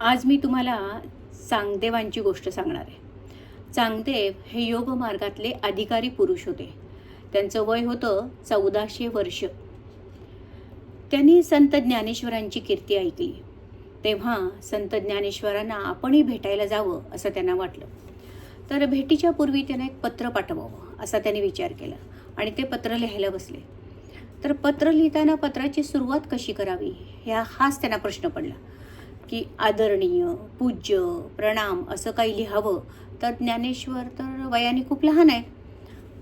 आज मी तुम्हाला चांगदेवांची गोष्ट सांगणार आहे. चांगदेव हे योग मार्गातले अधिकारी पुरुष होते. त्यांचं वय होतं चौदाशे वर्ष. त्यांनी संत ज्ञानेश्वरांची कीर्ती ऐकली. तेव्हा संत ज्ञानेश्वरांना आपणही भेटायला जावं असं त्यांना वाटलं. तर भेटीच्या पूर्वी त्यांना एक पत्र पाठवावं असा त्यांनी विचार केला आणि ते पत्र लिहायला बसले. तर पत्र लिहिताना पत्राची सुरुवात कशी करावी? ह्या हाच त्यांना प्रश्न पडला. की आदरणीय पूज्य प्रणाम असं काही लिहावं. तर ज्ञानेश्वर तर वयाने खूप लहान आहे.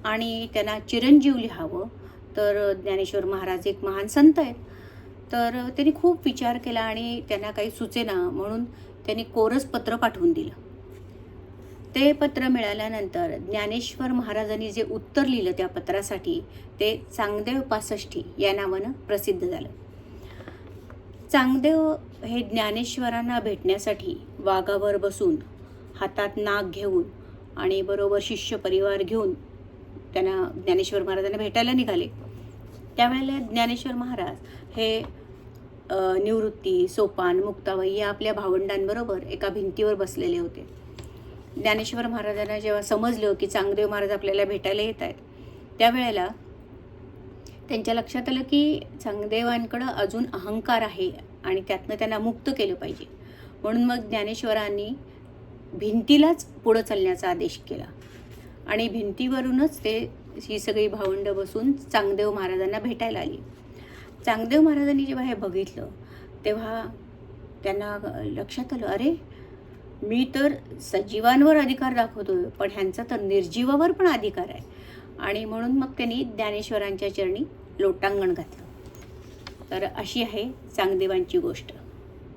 आणि त्यांना चिरंजीव लिहावं. तर ज्ञानेश्वर महाराज एक महान संत आहेत. तर त्यांनी खूप विचार केला आणि त्यांना काही सुचेना म्हणून त्यांनी कोरस पत्र पाठवून दिलं. ते पत्र मिळाल्यानंतर ज्ञानेश्वर महाराजांनी जे उत्तर लिहिलं त्या पत्रासाठी ते चांगदेव पासष्टी या नावानं प्रसिद्ध झालं. चांगदेव हे ज्ञानेश्वरांना भेटण्यासाठी वाघावर बसून हातात नाग घेऊन आणि बरोबर शिष्य परिवार घेऊन त्यांना ज्ञानेश्वर महाराजांना भेटायला निघाले. त्यावेळेला ज्ञानेश्वर महाराज हे निवृत्ती सोपान मुक्ताबाई या आपल्या भावंडांबरोबर एका भिंतीवर बसलेले होते. ज्ञानेश्वर महाराजांना जेव्हा समजलं की चांगदेव महाराज आपल्याला भेटायला येत आहेत त्यावेळेला त्यांच्या लक्षात आलं की चांगदेवांकडं अजून अहंकार आहे आणि त्यातनं त्यांना मुक्त केलं पाहिजे. म्हणून मग ज्ञानेश्वरांनी भिंतीलाच पुढं चालण्याचा आदेश केला. आणि भिंतीवरूनच ते ही सगळी भावंडं बसून चांगदेव महाराजांना भेटायला आली. चांगदेव महाराजांनी जेव्हा हे बघितलं तेव्हा त्यांना लक्षात आलं अरे मी तर सजीवांवर अधिकार दाखवतोय पण ह्यांचा तर निर्जीवावर पण अधिकार आहे. आणि म्हणून मग त्यांनी ज्ञानेश्वरांच्या चरणी लोटांगण घातलं. तर अशी आहे चांगदेवांची गोष्ट.